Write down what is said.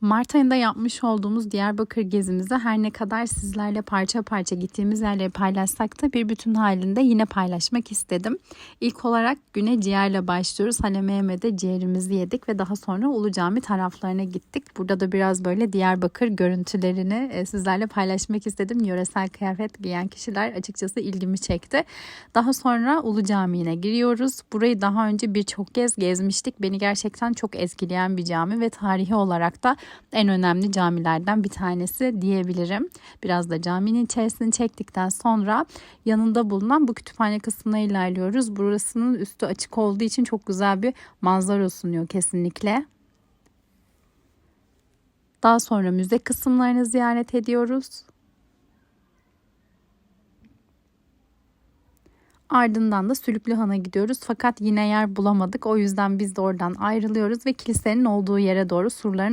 Mart ayında yapmış olduğumuz Diyarbakır gezimizi her ne kadar sizlerle parça parça gittiğimiz yerleri paylaşsak da bir bütün halinde yine paylaşmak istedim. İlk olarak güne ciğerle başlıyoruz. Halemeyeme'de ciğerimizi yedik ve daha sonra Ulu Cami taraflarına gittik. Burada da biraz böyle Diyarbakır görüntülerini e, sizlerle paylaşmak istedim. Yöresel kıyafet giyen kişiler açıkçası ilgimi çekti. Daha sonra Ulu Cami'ne giriyoruz. Burayı daha önce birçok kez gezmiştik. Beni gerçekten çok etkileyen bir cami ve tarihi olarak da en önemli camilerden bir tanesi diyebilirim. Biraz da caminin içerisini çektikten sonra yanında bulunan bu kütüphane kısmına ilerliyoruz. Burasının üstü açık olduğu için çok güzel bir manzara sunuyor kesinlikle. Daha sonra müze kısımlarını ziyaret ediyoruz. Ardından da Sülüklühan'a gidiyoruz fakat yine yer bulamadık. O yüzden biz de oradan ayrılıyoruz ve kilisenin olduğu yere doğru surların